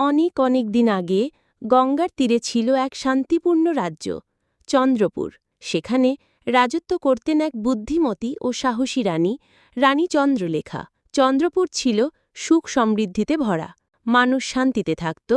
অনেক অনেক দিন আগে গঙ্গার তীরে ছিল এক শান্তিপূর্ণ রাজ্য, চন্দ্রপুর। সেখানে রাজত্ব করতেন এক বুদ্ধিমতী ও সাহসী রানী রানী চন্দ্রলেখা। চন্দ্রপুর ছিল সুখ সমৃদ্ধিতে ভরা। মানুষ শান্তিতে থাকত,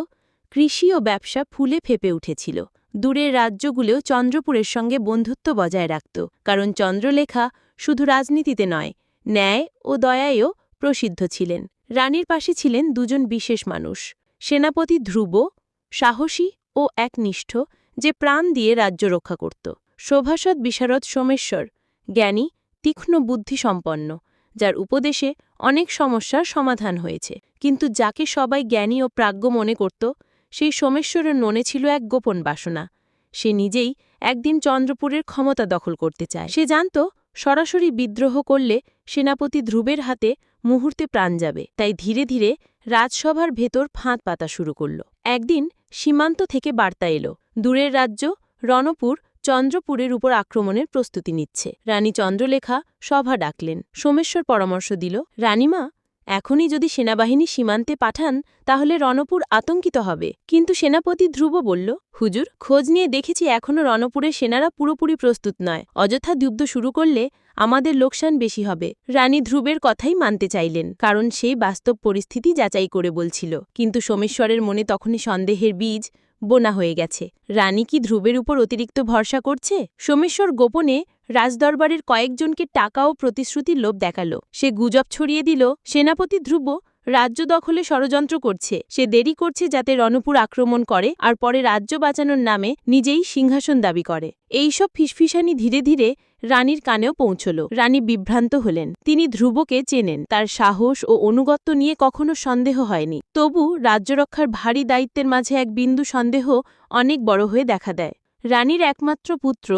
কৃষি ও ব্যবসা ফুলে ফেপে উঠেছিল। দূরের রাজ্যগুলোও চন্দ্রপুরের সঙ্গে বন্ধুত্ব বজায় রাখত, কারণ চন্দ্রলেখা শুধু রাজনীতিতে নয়, ন্যায় ও দয়ায়ও প্রসিদ্ধ ছিলেন। রানীর পাশে ছিলেন দুজন বিশেষ মানুষ। সেনাপতি ধ্রুব, সাহসী ও একনিষ্ঠ যে প্রাণ দিয়ে রাজ্য রক্ষা করত। শোভাসদ বিশারদ সোমেশ্বর, জ্ঞানী, তীক্ষ্ণ বুদ্ধিসম্পন্ন, যার উপদেশে অনেক সমস্যার সমাধান হয়েছে। কিন্তু যাকে সবাই জ্ঞানী ও প্রাজ্ঞ মনে করত, সেই সোমেশ্বরের মনে ছিল এক গোপন বাসনা। সে নিজেই একদিন চন্দ্রপুরের ক্ষমতা দখল করতে চায়। সে জানত সরাসরি বিদ্রোহ করলে সেনাপতি ধ্রুবের হাতে মুহূর্তে প্রাণ যাবে। তাই ধীরে ধীরে রাজসভার ভেতর ফাঁদ পাতা শুরু করল। একদিন সীমান্ত থেকে বার্তা এলো, দূরের রাজ্য রণপুর চন্দ্রপুরের উপর আক্রমণের প্রস্তুতি নিচ্ছে। রানী চন্দ্রলেখা সভা ডাকলেন, সোমেশ্বর পরামর্শ দিল, রানীমা এখনই যদি সেনাবাহিনী সীমান্তে পাঠান, তাহলে রণপুর আতঙ্কিত হবে। কিন্তু সেনাপতি ধ্রুব বলল, হুজুর, খোঁজ নিয়ে দেখেছি এখনও রণপুরের সেনারা পুরোপুরি প্রস্তুত নয়। অযথা যুদ্ধ শুরু করলে আমাদের লোকসান বেশি হবে। রানী ধ্রুবের কথাই মানতে চাইলেন, কারণ সেই বাস্তব পরিস্থিতি যাচাই করে বলছিল। কিন্তু সোমেশ্বরের মনে তখনই সন্দেহের বীজ বোনা হয়ে গেছে। রানী কি ধ্রুবের উপর অতিরিক্ত ভরসা করছে? সোমেশ্বর গোপনে রাজদরবারের কয়েকজনকে টাকা ও প্রতিশ্রুতির লোভ দেখাল। সে গুজব ছড়িয়ে দিল, সেনাপতি ধ্রুব রাজ্য দখলে ষড়যন্ত্র করছে। সে দেরি করছে যাতে রণপুর আক্রমণ করে আর পরে রাজ্য বাঁচানোর নামে নিজেই সিংহাসন দাবি করে। এইসব ফিসফিসানি ধীরে ধীরে রানীর কানেও পৌঁছল। রানী বিভ্রান্ত হলেন। তিনি ধ্রুবকে চেনেন। তার সাহস ও অনুগত্য নিয়ে কখনো সন্দেহ হয়নি। তবু রাজ্যরক্ষার ভারী দায়িত্বের মাঝে এক বিন্দু সন্দেহ অনেক বড় হয়ে দেখা দেয়। রানীর একমাত্র পুত্র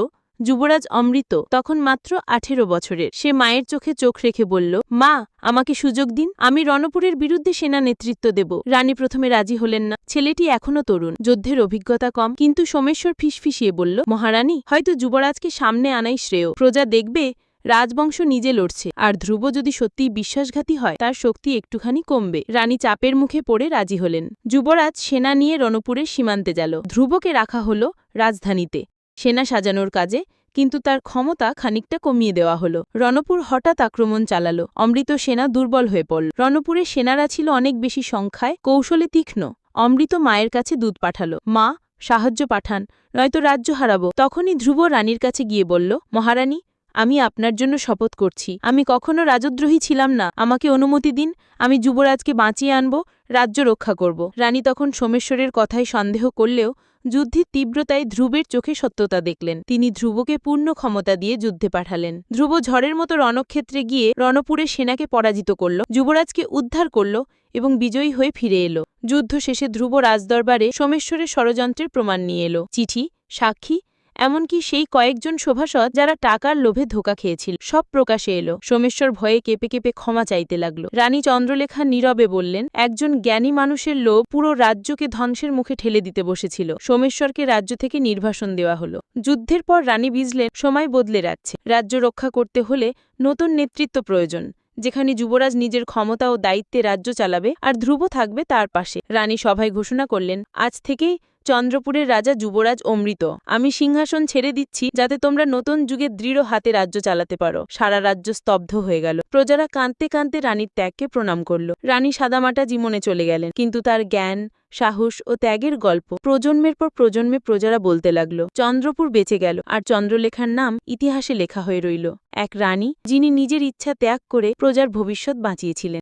যুবরাজ অমৃত তখন মাত্র আঠেরো বছরের। সে মায়ের চোখে চোখ রেখে বলল, মা, আমাকে সুযোগ দিন, আমি রণপুরের বিরুদ্ধে সেনা নেতৃত্ব দেব। রানী প্রথমে রাজি হলেন না। ছেলেটি এখনও তরুণ। যুদ্ধের অভিজ্ঞতা কম। কিন্তু সোমেশ্বর ফিসফিসিয়ে বলল, মহারানী, হয়তো যুবরাজকে সামনে আনাই শ্রেয়। প্রজা দেখবে, রাজবংশ নিজে লড়ছে। আর ধ্রুব যদি সত্যিই বিশ্বাসঘাতী হয়, তার শক্তি একটুখানি কমবে রানী চাপের মুখে পড়ে রাজি হলেন। যুবরাজ সেনা নিয়ে রণপুরের সীমান্তে গেল। ধ্রুবকে রাখা হল রাজধানীতে। সেনা সাজানোর কাজে, কিন্তু তার ক্ষমতা খানিকটা কমিয়ে দেওয়া হল। রণপুর হঠাৎ আক্রমণ চালাল। অমৃত সেনা দুর্বল হয়ে পড়ল। রণপুরে সেনারা ছিল অনেক বেশি সংখ্যায়, কৌশলে তীক্ষ্ণ। অমৃত মায়ের কাছে দুধ পাঠালো। মা, সাহায্য পাঠান, নয়তো রাজ্য হারাবো। তখনই ধ্রুব রানীর কাছে গিয়ে বলল, মহারানী আমি আপনার জন্য শপথ করছি। আমি কখনো রাজদ্রোহী ছিলাম না। আমাকে অনুমতি দিন, আমি যুবরাজকে বাঁচিয়ে আনব, রাজ্য রক্ষা করব। রানী তখন সোমেশ্বরের কথায় সন্দেহ করলেও যুদ্ধের তীব্রতায় ধ্রুবের চোখে সত্যতা দেখলেন। তিনি ধ্রুবকে পূর্ণ ক্ষমতা দিয়ে যুদ্ধে পাঠালেন। ধ্রুব ঝড়ের মতো রণক্ষেত্রে গিয়ে রণপুরের সেনাকে পরাজিত করল, যুবরাজকে উদ্ধার করল এবং বিজয়ী হয়ে ফিরে এলো। যুদ্ধ শেষে ধ্রুব রাজদরবারে সোমেশ্বরের ষড়যন্ত্রের প্রমাণ নিয়ে এলো। চিঠি, সাক্ষী এমনকি সেই কয়েকজন সভাসদ যারা টাকার লোভে ধোকা খেয়েছিল। সব প্রকাশে এলো। সোমেশ্বর ভয়ে কেঁপে কেঁপে ক্ষমা চাইতে লাগল। রানী চন্দ্রলেখা নীরবে বললেন, একজন জ্ঞানী মানুষের লোভ পুরো রাজ্যকে ধ্বংসের মুখে ঠেলে দিতে বসেছিল। সোমেশ্বরকে রাজ্য থেকে নির্বাসন দেওয়া হলো। যুদ্ধের পর রানী বিজলেন সময় বদলে যাচ্ছে রাজ্য রক্ষা করতে হলে নতুন নেতৃত্ব প্রয়োজন, যেখানে যুবরাজ নিজের ক্ষমতা ও দায়িত্বে রাজ্য চালাবে আর ধ্রুব থাকবে তার পাশে। রানী সভায় ঘোষণা করলেন, আজ থেকেই চন্দ্রপুরের রাজা যুবরাজ অমৃত। আমি সিংহাসন ছেড়ে দিচ্ছি যাতে তোমরা নতুন যুগে দৃঢ় হাতে রাজ্য চালাতে পারো। সারা রাজ্য স্তব্ধ হয়ে গেল। প্রজারা কাঁদতে কাঁদতে রানীর ত্যাগকে প্রণাম করল। রানী সাদামাটা জীবনে চলে গেলেন, কিন্তু তার জ্ঞান, সাহস ও ত্যাগের গল্প প্রজন্মের পর প্রজন্মে প্রজারা বলতে লাগল, চন্দ্রপুর বেঁচে গেল। আর চন্দ্রলেখার নাম ইতিহাসে লেখা হয়ে রইল। এক রানী, যিনি নিজের ইচ্ছা ত্যাগ করে প্রজার ভবিষ্যৎ বাঁচিয়েছিলেন।